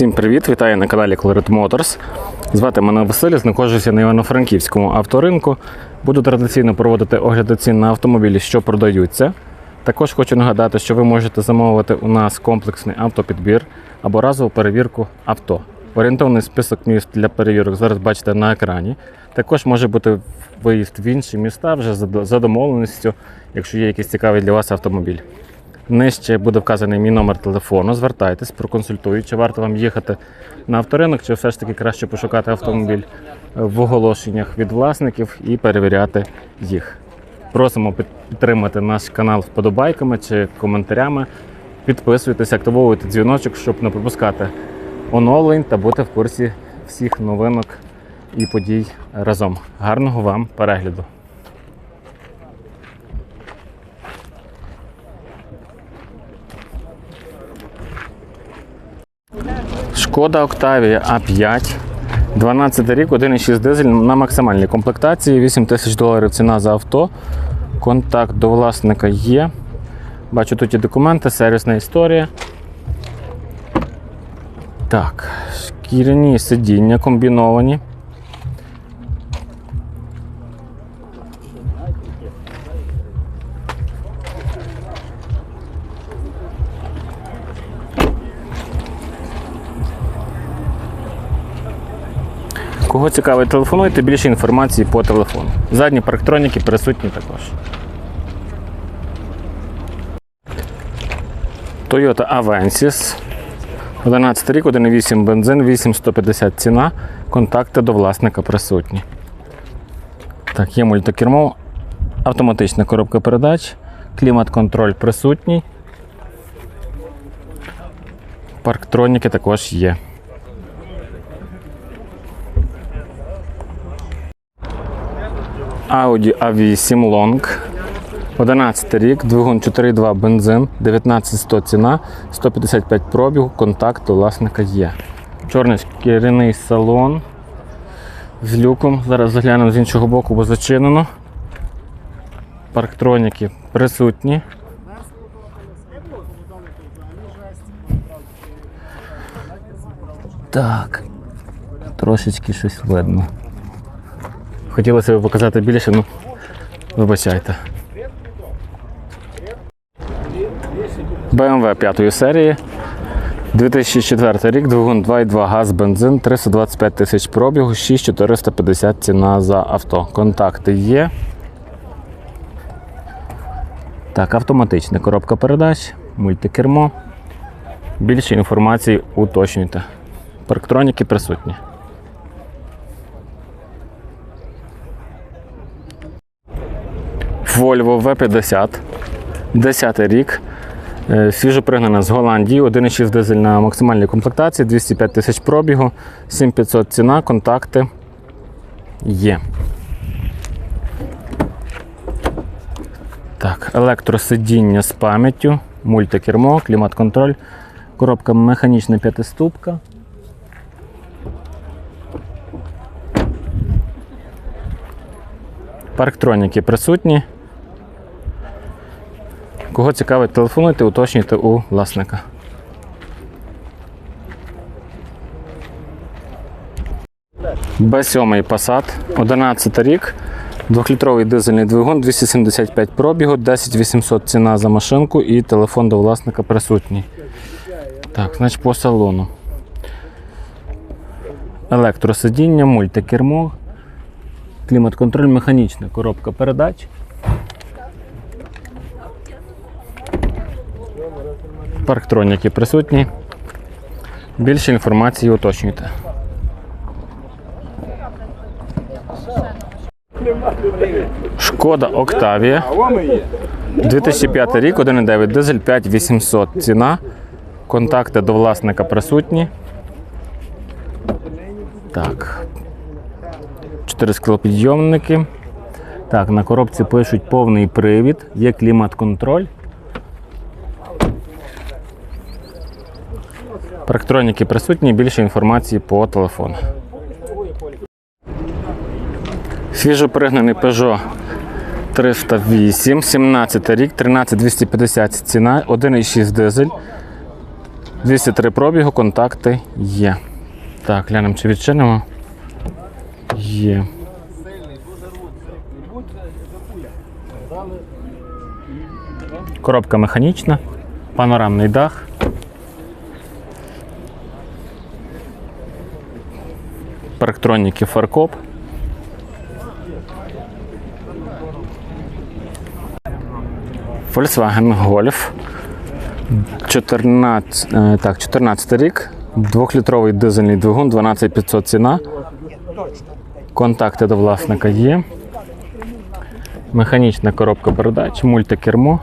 Всім привіт! Вітаю на каналі Colored Motors. Звати мене Василь, знаходжуся на Івано-Франківському авторинку. Буду традиційно проводити огляди цін на автомобілі, що продаються. Також хочу нагадати, що ви можете замовити у нас комплексний автопідбір або разову перевірку авто. Орієнтовний список міст для перевірок зараз бачите на екрані. Також може бути виїзд в інші міста вже за домовленістю, якщо є якийсь цікавий для вас автомобіль. Нижче буде вказаний мій номер телефону. Звертайтесь, проконсультую, чи варто вам їхати на авторинок, чи все ж таки краще пошукати автомобіль в оголошеннях від власників і перевіряти їх. Просимо підтримати наш канал вподобайками чи коментарями. Підписуйтесь, активовуйте дзвіночок, щоб не пропускати оновлень та бути в курсі всіх новинок і подій разом. Гарного вам перегляду! Шкода Октавія А5. 12 рік, 1,6 дизель на максимальній комплектації, 8 тисяч доларів ціна за авто. Контакт до власника є. Бачу тут і документи, сервісна історія. Так, шкіряні сидіння комбіновані. Кого цікавить, телефонуйте, більше інформації по телефону. Задні парктроніки присутні також. Toyota Avensis. 11 рік, 1,8 бензин, 8150 ціна. Контакти до власника присутні. Так, є мультикермо, автоматична коробка передач, клімат-контроль присутній. Парктроніки також є. Audi A8 Long. 11 рік, двигун 4,2 бензин, 19100 ціна, 155 пробігу, контакт власника є. Чорний шкіряний салон з люком. Зараз заглянемо з іншого боку, бо зачинено. Парктроніки присутні. Так, трошечки щось видно. Хотілося б показати більше, ну вибачайте. BMW 5 серії. 2004 рік, двигун 2,2 газ, бензин, 325 тисяч пробігу, 6450 ціна за авто. Контакти є. Так, автоматична коробка передач, мультикермо. Більше інформації уточнюйте. Парктроніки присутні. Volvo V50, 10 рік. Е, Свіжопригнана з Голландії, 1,6 дизель на максимальній комплектації, 205 тисяч пробігу, 7500 ціна, контакти є. Так, електросидіння з пам'яттю, мультикермо, клімат-контроль, коробка механічна п'ятиступка. Парктроніки присутні. Кого цікавить, телефонуйте, уточнюйте у власника. Б7 Passat, 11 рік, 2-літровий дизельний двигун, 275 пробігу, 10800 ціна за машинку і телефон до власника присутній. Так, значить по салону. Електросидіння, мультикермо, клімат-контроль, механічна коробка передач. Парктроніки присутні. Більше інформації уточнюйте. Шкода Октавія. 2005 рік, 1,9 дизель, 5800 ціна. Контакти до власника присутні. Так. 4 склопідйомники. Так, на коробці пишуть повний привід, є клімат-контроль. Парктроніки присутні, більше інформації по телефону. Свіжопригнаний Peugeot 308, 17 рік, 13250 ціна, 1,6 дизель. 203 пробігу, контакти є. Так, глянемо, чи відчинимо. Є. Коробка механічна, панорамний дах. Парктроніки фаркоп. Volkswagen Golf. 14, е, так, 14 рік. Двохлітровий дизельний двигун, 12500 ціна. Контакти до власника є. Механічна коробка передач, мультикермо.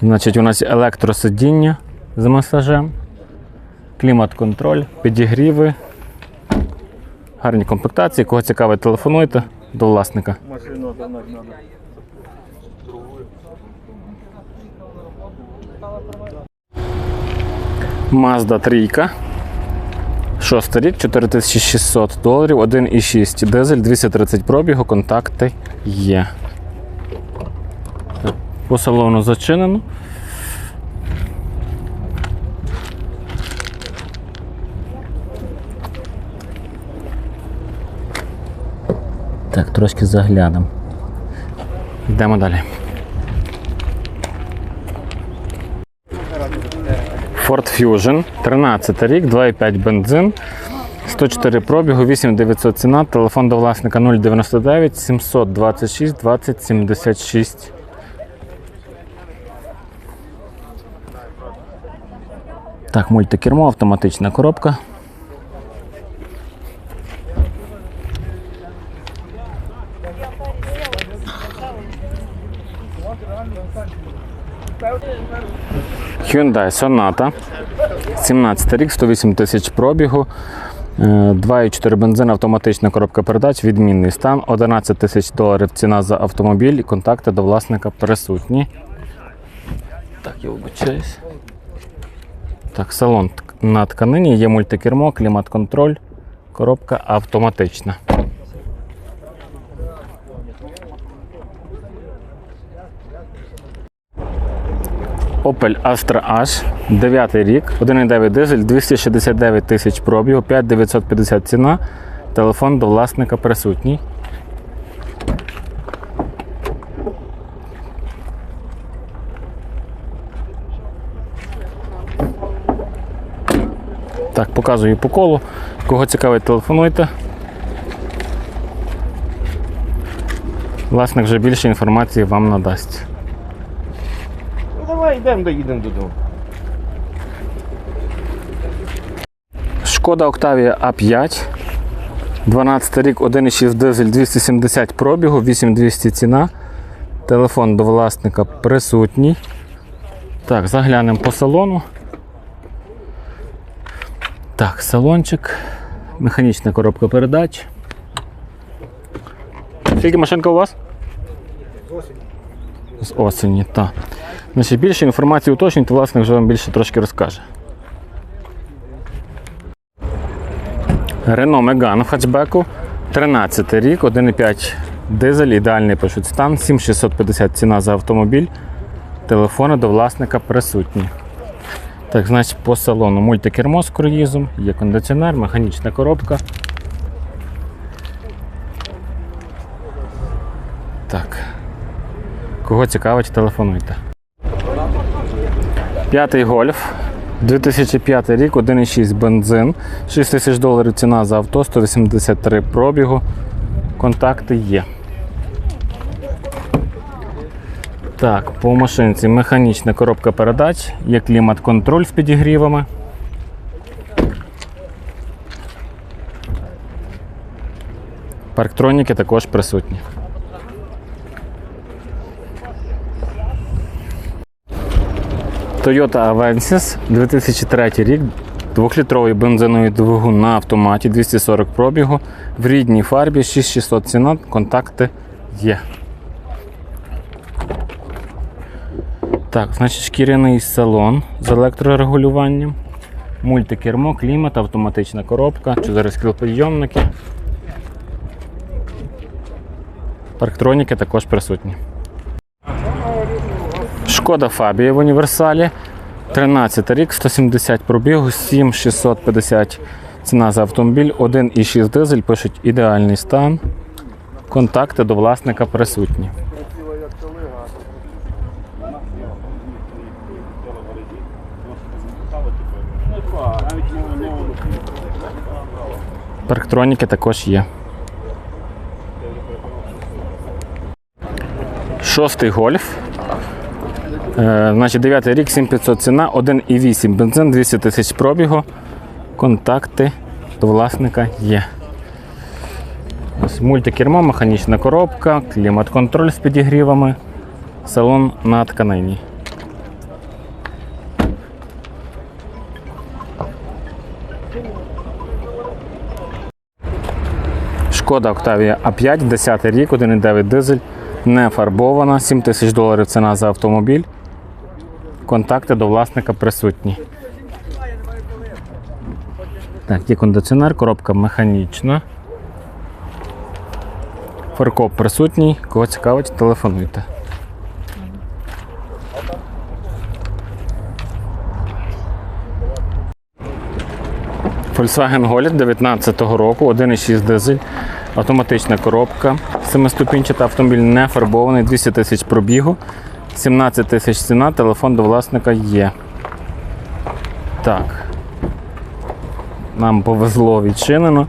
Значить, у нас електросидіння з масажем, клімат-контроль, підігріви, гарні комплектації. Кого цікавить, телефонуйте до власника. Машину надо. Mazda 3. Шостий рік, 4600 доларів, 1,6 дизель, 230 пробігу, контакти є. По салону зачинено. Так, трошки заглянемо. Йдемо далі. Ford Fusion, 13 рік, 2,5 бензин, 104 пробігу, 8900 ціна, телефон до власника 099 726 20 76. Так, мультикермо, автоматична коробка. Hyundai Sonata. 17 рік, 108 тисяч пробігу. е, 2,4 бензин, автоматична коробка передач, відмінний стан, 11 тисяч доларів ціна за автомобіль контакти до власника присутні. Так, я вибачаюсь. Так, салон на тканині, є мультикермо, клімат-контроль, коробка автоматична. Opel Astra H, 9 рік, 1,9 дизель, 269 тисяч пробігу, 5950 ціна. Телефон до власника присутній. Так, показую по колу. Кого цікавить, телефонуйте. Власник вже більше інформації вам надасть. Давай йдемо, доїдемо додому. Шкода Octavia A5. 12 рік, 1,6 дизель, 270 пробігу, 8200 ціна. Телефон до власника присутній. Так, заглянемо по салону. Так, салончик. Механічна коробка передач. Скільки машинка у вас? З осені. З осені, так. Значить, більше інформації уточнюйте, власник вже вам більше трошки розкаже. Renault Megane в хатчбеку. 13 рік, 1,5 дизель, ідеальний пишуть стан, 7650 ціна за автомобіль. Телефони до власника присутні. Так, значить, по салону мультикермо з круїзом, є кондиціонер, механічна коробка. Так. Кого цікавить, телефонуйте. П'ятий гольф. 2005 рік, 1,6 бензин, 6 тисяч доларів ціна за авто, 183 пробігу. Контакти є. Так, по машинці механічна коробка передач, є клімат-контроль з підігрівами. Парктроніки також присутні. Toyota Avensis 2003 рік, 2-літровий бензиновий двигун на автоматі, 240 пробігу, в рідній фарбі, 6600 ціна, контакти є. Так, значить шкіряний салон з електрорегулюванням, мультикермо, клімат, автоматична коробка, 4 склопідйомники. Парктроніки також присутні. Шкода Фабія в універсалі. 13 рік, 170 пробігу, 7650 ціна за автомобіль, 1,6 дизель, пишуть ідеальний стан. Контакти до власника присутні. Парктроніки також є. Шостий гольф. Е, значить, 9 рік, 7500 ціна, 1,8 бензин, 200 тисяч пробігу. Контакти до власника є. Ось мультикермо, механічна коробка, клімат-контроль з підігрівами, салон на тканині. Шкода Octavia A5, 10 рік, 1,9 дизель, не фарбована, 7 тисяч доларів ціна за автомобіль. Контакти до власника присутні. Так, є кондиціонер, коробка механічна. Фаркоп присутній. Кого цікавить, телефонуйте. Volkswagen Golf 19-го року, 1,6 дизель, автоматична коробка, семиступінчатий автомобіль не фарбований, 200 тисяч пробігу, 17 тисяч ціна, телефон до власника є. Так. Нам повезло відчинено.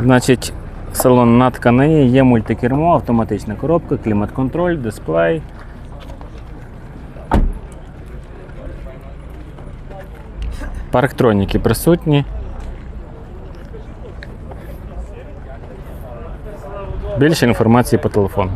Значить, салон на тканині, є мультикермо, автоматична коробка, клімат-контроль, дисплей. Парктроніки присутні. Більше інформації по телефону.